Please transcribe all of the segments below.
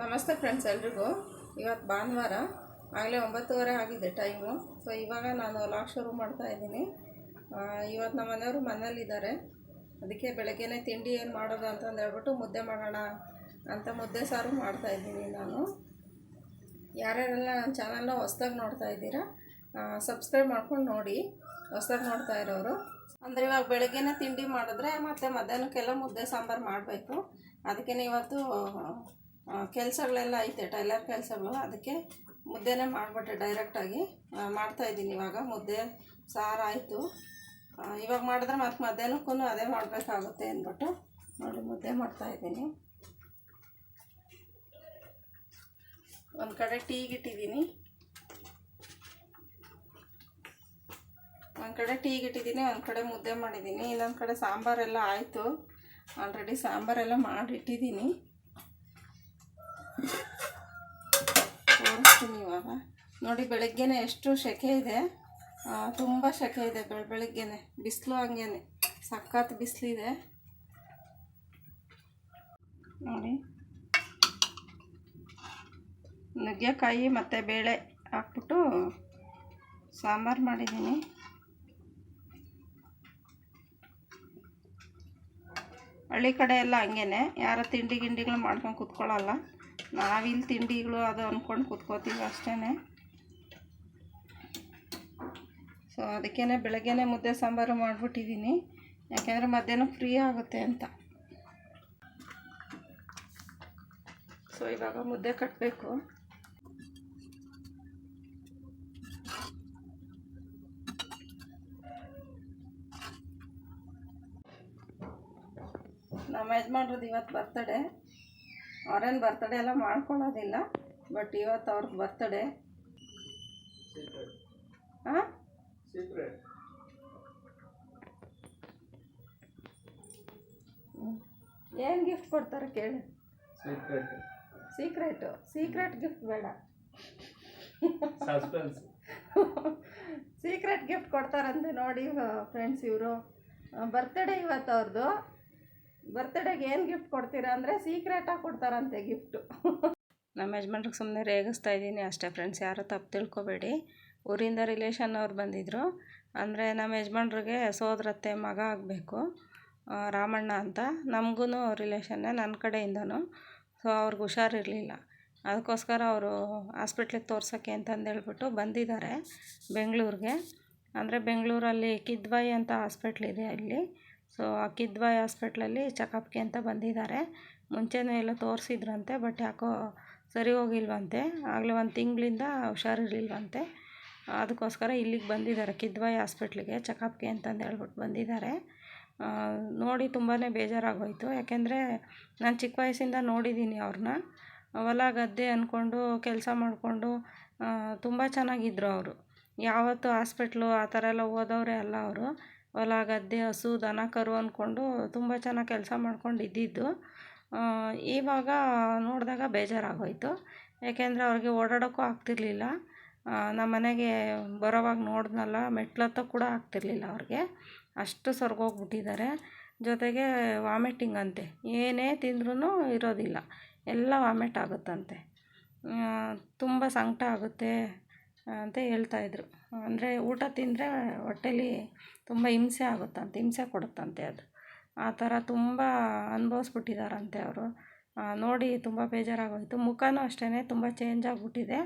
ನಮಸ್ತೆ ಫ್ರೆಂಡ್ಸ್ ಎಲ್ರಿಗೂ. ಇವತ್ತು ಭಾನುವಾರ, ಆಗಲೇ ಒಂಬತ್ತುವರೆ ಆಗಿದೆ ಟೈಮು ಸೊ ಇವಾಗ ನಾನು ಲಾಕ್ ಶುರು ಮಾಡ್ತಾ ಇದ್ದೀನಿ. ಇವತ್ತು ನಮ್ಮ ಮನೆಯವರು ಮನೇಲಿದ್ದಾರೆ ಅದಕ್ಕೆ ಬೆಳಗ್ಗೆನೇ ತಿಂಡಿ ಏನು ಮಾಡೋದು ಅಂತಂದು ಹೇಳ್ಬಿಟ್ಟು ಮುದ್ದೆ ಮಾಡೋಣ ಅಂತ ಮುದ್ದೆ ಸಾರು ಮಾಡ್ತಾ ಇದ್ದೀನಿ ನಾನು. ಯಾರ್ಯಾರೆಲ್ಲ ನನ್ನ ಚಾನಲ್ನ ಹೊಸ್ದಾಗಿ ನೋಡ್ತಾ ಇದ್ದೀರಾ ಸಬ್ಸ್ಕ್ರೈಬ್ ಮಾಡ್ಕೊಂಡು ನೋಡಿ. ಹೊಸ್ದಾಗಿ ನೋಡ್ತಾ ಇರೋರು. ಅಂದರೆ ಇವಾಗ ಬೆಳಗ್ಗೆನೇ ತಿಂಡಿ ಮಾಡಿದ್ರೆ ಮತ್ತು ಮಧ್ಯಾಹ್ನಕ್ಕೆಲ್ಲ ಮುದ್ದೆ ಸಾಂಬಾರು ಮಾಡಬೇಕು. ಅದಕ್ಕೇ ಇವತ್ತು ಕೆಲಸಗಳೆಲ್ಲ ಐತೆ, ಟೈಲರ್ ಕೆಲಸಗಳು. ಅದಕ್ಕೆ ಮುದ್ದೆನೇ ಮಾಡಿಬಿಟ್ಟೆ ಡೈರೆಕ್ಟಾಗಿ ಮಾಡ್ತಾಯಿದ್ದೀನಿ ಇವಾಗ. ಮುದ್ದೆ, ಸಾರು ಆಯಿತು. ಇವಾಗ ಮಾಡಿದ್ರೆ ಮತ್ತೆ ಮಧ್ಯಾಹ್ನಕ್ಕೂ ಅದೇ ಮಾಡಬೇಕಾಗುತ್ತೆ ಅಂದ್ಬಿಟ್ಟು ನೋಡಿ ಮುದ್ದೆ ಮಾಡ್ತಾಯಿದ್ದೀನಿ ಒಂದು ಕಡೆ ಟೀಗೆ ಇಟ್ಟಿದ್ದೀನಿ ಒಂದು ಕಡೆ ಟೀಗೆ ಇಟ್ಟಿದ್ದೀನಿ ಒಂದು ಕಡೆ ಮುದ್ದೆ ಮಾಡಿದ್ದೀನಿ. ಇನ್ನೊಂದು ಕಡೆ ಸಾಂಬಾರೆಲ್ಲ ಆಯಿತು. ಆಲ್ರೆಡಿ ಸಾಂಬಾರೆಲ್ಲ ಮಾಡಿ ಇಟ್ಟಿದ್ದೀನಿ ತೋರಿಸ್ತೀನಿ ಇವಾಗ. ನೋಡಿ, ಬೆಳಗ್ಗೆನೆ ಎಷ್ಟು ಸೆಕೆ ಇದೆ. ತುಂಬ ಸೆಕೆ ಇದೆ ಬೆಳ, ಬೆಳಗ್ಗೆನೆ. ಬಿಸಿಲು ಹಂಗೇನೆ. ಸಖತ್ ಬಿಸಿಲಿದೆ. ನೋಡಿ. ನುಗ್ಗೆಕಾಯಿ ಮತ್ತು ಬೇಳೆ ಹಾಕ್ಬಿಟ್ಟು ಸಾಂಬಾರು ಮಾಡಿದ್ದೀನಿ. ಹಳ್ಳಿ ಕಡೆ ಎಲ್ಲ ಹಂಗೇನೆ. ಯಾರ ತಿಂಡಿ ಗಿಂಡಿಗಳು ಮಾಡ್ಕೊಂಡು ಕುತ್ಕೊಳ್ಳಲ್ಲ. ನಾವಿಲ್ಲಿ ತಿಂಡಿಗಳು ಅದು ಅಂದ್ಕೊಂಡು ಕೂತ್ಕೋತೀವಿ ಅಷ್ಟೇ ಸೊ ಅದಕ್ಕೇ ಬೆಳಗ್ಗೆನೇ ಮುದ್ದೆ ಸಾಂಬಾರು ಮಾಡಿಬಿಟ್ಟಿದ್ದೀನಿ. ಯಾಕೆಂದರೆ ಮಧ್ಯಾಹ್ನ ಫ್ರೀ ಆಗುತ್ತೆ ಅಂತ. ಸೊ ಇವಾಗ ಮುದ್ದೆ ಕಟ್ಟಬೇಕು ನಮ್ಮ ಯಜಮಾನ್ರದ್ದು ಇವತ್ತು ಬರ್ತಡೇ ಅವ್ರೇನು ಬರ್ತಡೇ ಎಲ್ಲ ಮಾಡ್ಕೊಳ್ಳೋದಿಲ್ಲ ಬಟ್ ಇವತ್ತು ಅವ್ರದ್ದು ಬರ್ತಡೇ ಹಾಂ? ಏನು ಗಿಫ್ಟ್ ಕೊಡ್ತಾರೆ ಕೇಳಿ? ಸೀಕ್ರೆಟು ಸೀಕ್ರೆಟ್ ಗಿಫ್ಟ್ ಬೇಡ. ಸೀಕ್ರೆಟ್ ಗಿಫ್ಟ್ ಕೊಡ್ತಾರಂತೆ ನೋಡಿ ಫ್ರೆಂಡ್ಸ್ ಇವರು. ಬರ್ತಡೇ ಇವತ್ತು ಅವ್ರದ್ದು ಬರ್ತಡೇಗೆ ಏನು ಗಿಫ್ಟ್ ಕೊಡ್ತೀರಾ ಅಂದರೆ ಸೀಕ್ರೆಟಾಗಿ ಕೊಡ್ತಾರಂತೆ ಗಿಫ್ಟು ನಮ್ಮ ಯಜಮಾನ್ರಿಗೆ ಸುಮ್ಮನೆ ರೇಗಿಸ್ತಾ ಇದ್ದೀನಿ ಅಷ್ಟೇ ಫ್ರೆಂಡ್ಸ್ ಯಾರು ತಪ್ಪು ತಿಳ್ಕೊಬೇಡಿ. ಊರಿಂದ ರಿಲೇಷನ್ ಅವ್ರು ಬಂದಿದ್ದರು ಅಂದರೆ ನಮ್ಮ ಯಜಮಾನ್ರಿಗೆ ಸೋದರತ್ತೆ ಮಗ ಆಗಬೇಕು ರಾಮಣ್ಣ ಅಂತ. ನಮಗೂ ರಿಲೇಷನ್ನೇ ನನ್ನ ಕಡೆಯಿಂದನೂ. ಸೊ ಅವ್ರಿಗೆ ಹುಷಾರಿರಲಿಲ್ಲ. ಅದಕ್ಕೋಸ್ಕರ ಅವರು ಹಾಸ್ಪಿಟ್ಲಿಗೆ ತೋರ್ಸೋಕ್ಕೆ ಅಂತಂದೇಳ್ಬಿಟ್ಟು ಬಂದಿದ್ದಾರೆ ಬೆಂಗಳೂರಿಗೆ. ಅಂದರೆ ಬೆಂಗಳೂರಲ್ಲಿ ಕಿದ್ವಾಯಿ ಅಂತ ಹಾಸ್ಪಿಟ್ಲಿದೆ ಅಲ್ಲಿ. ಸೊ ಕಿದ್ವಾಯಿ ಹಾಸ್ಪಿಟ್ಲಲ್ಲಿ ಚೆಕಪ್ಗೆ ಅಂತ ಬಂದಿದ್ದಾರೆ. ಮುಂಚೆನೂ ಎಲ್ಲ ತೋರಿಸಿದ್ರಂತೆ, ಬಟ್ ಯಾಕೋ ಸರಿ ಹೋಗಿಲ್ವಂತೆ. ಆಗಲೇ ಒಂದು ತಿಂಗಳಿಂದ ಹುಷಾರಿರಲಿಲ್ವಂತೆ ಅದಕ್ಕೋಸ್ಕರ ಇಲ್ಲಿಗೆ ಬಂದಿದ್ದಾರೆ ಕಿದ್ವಾಯ್ ಹಾಸ್ಪಿಟ್ಲಿಗೆ ಚೆಕಪ್ಗೆ ಅಂತಂದು ಹೇಳ್ಬಿಟ್ಟು ಬಂದಿದ್ದಾರೆ. ನೋಡಿ ತುಂಬಾ ಬೇಜಾರಾಗೋಯಿತು. ಯಾಕೆಂದರೆ ನಾನು ಚಿಕ್ಕ ವಯಸ್ಸಿಂದ ನೋಡಿದ್ದೀನಿ ಅವ್ರನ್ನ ಹೊಲ ಗದ್ದೆ ಅಂದ್ಕೊಂಡು ಕೆಲಸ ಮಾಡಿಕೊಂಡು ತುಂಬ ಚೆನ್ನಾಗಿದ್ದರು ಅವರು. ಯಾವತ್ತೂ ಹಾಸ್ಪಿಟ್ಲು, ಆ ಥರ ಎಲ್ಲ ಹೋದವರೇ ಅಲ್ಲ ಅವರು. ಹೊಲ ಗದ್ದೆ ಹಸು, ದನ, ಕರು ಅಂದ್ಕೊಂಡು ತುಂಬ ಚೆನ್ನಾಗಿ ಕೆಲಸ ಮಾಡ್ಕೊಂಡು ಇದ್ದಿದ್ದು. ಇವಾಗ ನೋಡಿದಾಗ ಬೇಜಾರಾಗೋಯಿತು. ಯಾಕೆಂದರೆ ಅವ್ರಿಗೆ ಓಡಾಡೋಕ್ಕೂ ಆಗ್ತಿರ್ಲಿಲ್ಲ. ನಮ್ಮ ಮನೆಗೆ ಬರೋವಾಗ ನೋಡಿದ್ನಲ್ಲ ಮೆಟ್ಲತ್ತ ಕೂಡ ಆಗ್ತಿರ್ಲಿಲ್ಲ ಅವ್ರಿಗೆ. ಅಷ್ಟು ಸೊರ್ಗೋಗ್ಬಿಟ್ಟಿದ್ದಾರೆ. ಜೊತೆಗೆ ವಾಮಿಟಿಂಗ್ ಅಂತೆ ಏನೇ ತಿಂದ್ರೂ ಇರೋದಿಲ್ಲ. ಎಲ್ಲ ವಾಮಿಟ್ ಆಗುತ್ತಂತೆ. ತುಂಬ ಸಂಕಟ ಆಗುತ್ತೆ. ಅಂತ ಹೇಳ್ತಾಯಿದ್ರು ಅಂದರೆ ಊಟ ತಿಂದರೆ ಹೊಟ್ಟೆಲಿ ತುಂಬ ಹಿಂಸೆ ಆಗುತ್ತಂತೆ ಹಿಂಸೆ ಕೊಡುತ್ತಂತೆ ಅದು. ಆ ಥರ ತುಂಬ ಅನುಭವಿಸ್ಬಿಟ್ಟಿದಾರಂತೆ ಅವರು. ನೋಡಿ ತುಂಬ ಬೇಜಾರಾಗೋಯಿತು. ಮುಖನೂ ಅಷ್ಟೇ ತುಂಬ ಚೇಂಜ್ ಆಗಿಬಿಟ್ಟಿದೆ.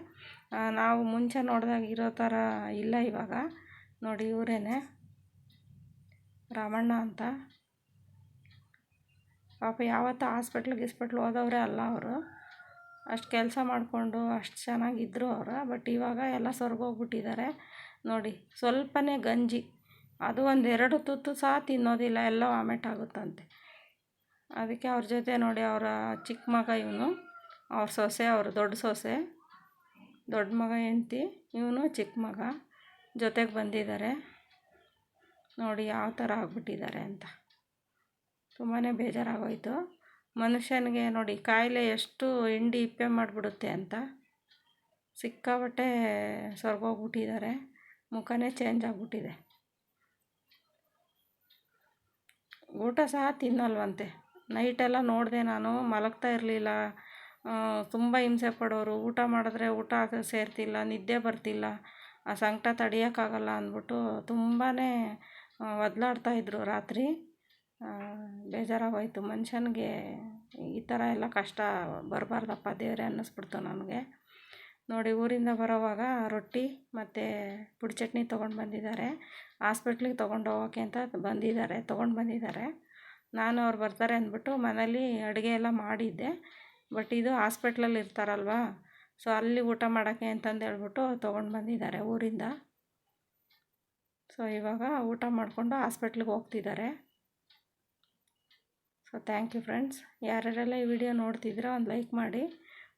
ನಾವು ಮುಂಚೆ ನೋಡಿದಾಗ ಇರೋ ಥರ ಇಲ್ಲ ಇವಾಗ. ನೋಡಿ ಇವರೇನೆ. ರಾಮಣ್ಣ ಅಂತ. ಪಾಪ ಯಾವತ್ತೂ ಹಾಸ್ಪಿಟ್ಲ್ ಗಿಸ್ಪಿಟ್ಲ್ ಹೋದವರೇ ಅಲ್ಲ ಅವರು. ಅಷ್ಟು ಕೆಲಸ ಮಾಡಿಕೊಂಡು ಅಷ್ಟು ಚೆನ್ನಾಗಿದ್ದರು ಅವರು ಬಟ್ ಇವಾಗ ಎಲ್ಲ ಸ್ವರ್ಗೋಗ್ಬಿಟ್ಟಿದ್ದಾರೆ ನೋಡಿ, ಸ್ವಲ್ಪನೇ ಗಂಜಿ. ಅದು ಒಂದು ಎರಡು ತುತ್ತು ಸಹ ತಿನ್ನೋದಿಲ್ಲ, ಎಲ್ಲ ವಾಮಿಟ್ ಆಗುತ್ತಂತೆ. ಅದಕ್ಕೆ ಅವ್ರ ಜೊತೆ ನೋಡಿ ಅವರ ಚಿಕ್ಕ ಮಗ ಇವನು. ಅವ್ರ ಸೊಸೆ, ಅವ್ರ ದೊಡ್ಡ ಸೊಸೆ. ದೊಡ್ಡ ಮಗ ಹೆಂಡ್ತಿ, ಇವನು ಚಿಕ್ಕ ಮಗ. ಜೊತೆಗೆ ಬಂದಿದ್ದಾರೆ ನೋಡಿ ಯಾವ ಥರ ಆಗ್ಬಿಟ್ಟಿದ್ದಾರೆ ಅಂತ. ತುಂಬಾ ಬೇಜಾರಾಗೋಯಿತು. ಮನುಷ್ಯನಿಗೆ ನೋಡಿ ಕಾಯಿಲೆ ಎಷ್ಟು ಹಿಂಡಿ ಇಪ್ಪೆ ಮಾಡಿಬಿಡುತ್ತೆ ಅಂತ ಸಿಕ್ಕಾಬಟ್ಟೆ ಸ್ವರ್ಗೋಗ್ಬಿಟ್ಟಿದ್ದಾರೆ ಮುಖನೇ ಚೇಂಜ್ ಆಗಿಬಿಟ್ಟಿದೆ. ಊಟ ಸಹ ತಿನ್ನಲ್ವಂತೆ. ನೈಟೆಲ್ಲ ನೋಡಿದೆ ನಾನು, ಮಲಗ್ತಾ ಇರಲಿಲ್ಲ. ತುಂಬ ಹಿಂಸೆ ಪಡೋರು. ಊಟ ಮಾಡಿದ್ರೆ ಊಟ ಸೇರ್ತಿಲ್ಲ, ನಿದ್ದೆ ಬರ್ತಿಲ್ಲ. ಆ ಸಂಕಟ ತಡಿಯೋಕ್ಕಾಗಲ್ಲ ಅಂದ್ಬಿಟ್ಟು ತುಂಬಾ ಒದ್ಲಾಡ್ತಾಯಿದ್ರು ರಾತ್ರಿ. ಬೇಜಾರಾಗೋಯ್ತು. ಮನುಷ್ಯನಿಗೆ ಈ ಥರ ಎಲ್ಲ ಕಷ್ಟ ಬರಬಾರ್ದಪ್ಪ ದೇವರೇ ಅನ್ನಿಸ್ಬಿಡ್ತು ನನಗೆ. ನೋಡಿ, ಊರಿಂದ ಬರೋವಾಗ ರೊಟ್ಟಿ ಮತ್ತು ಪುಡಿ ಚಟ್ನಿ ತೊಗೊಂಡು ಬಂದಿದ್ದಾರೆ. ಹಾಸ್ಪಿಟ್ಲಿಗೆ ತೊಗೊಂಡು ಹೋಗೋಕೆ ಅಂತ ಬಂದಿದ್ದಾರೆ, ತೊಗೊಂಡು ಬಂದಿದ್ದಾರೆ. ನಾನು ಅವ್ರು ಬರ್ತಾರೆ ಅಂದ್ಬಿಟ್ಟು ಮನೇಲಿ ಅಡುಗೆ ಎಲ್ಲ ಮಾಡಿದ್ದೆ. ಬಟ್ ಇದು ಹಾಸ್ಪಿಟ್ಲಲ್ಲಿ ಇರ್ತಾರಲ್ವಾ, ಸೊ ಅಲ್ಲಿ ಊಟ ಮಾಡೋಕ್ಕೆ ಅಂತಂದು ಹೇಳ್ಬಿಟ್ಟು ತೊಗೊಂಡು ಬಂದಿದ್ದಾರೆ ಊರಿಂದ. ಸೊ ಇವಾಗ ಊಟ ಮಾಡಿಕೊಂಡು ಹಾಸ್ಪಿಟ್ಲಿಗೆ ಹೋಗ್ತಿದ್ದಾರೆ. ಸೊ ಥ್ಯಾಂಕ್ ಯು ಫ್ರೆಂಡ್ಸ್ ಯಾರ್ಯಾರೆಲ್ಲ ಈ ವಿಡಿಯೋ ನೋಡ್ತಿದ್ದೀರೋ ಒಂದು ಲೈಕ್ ಮಾಡಿ.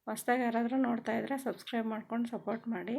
ಹೊಸ್ದಾಗಿ ಯಾರಾದರೂ ನೋಡ್ತಾ ಇದ್ದರೆ ಸಬ್ಸ್ಕ್ರೈಬ್ ಮಾಡ್ಕೊಂಡು ಸಪೋರ್ಟ್ ಮಾಡಿ.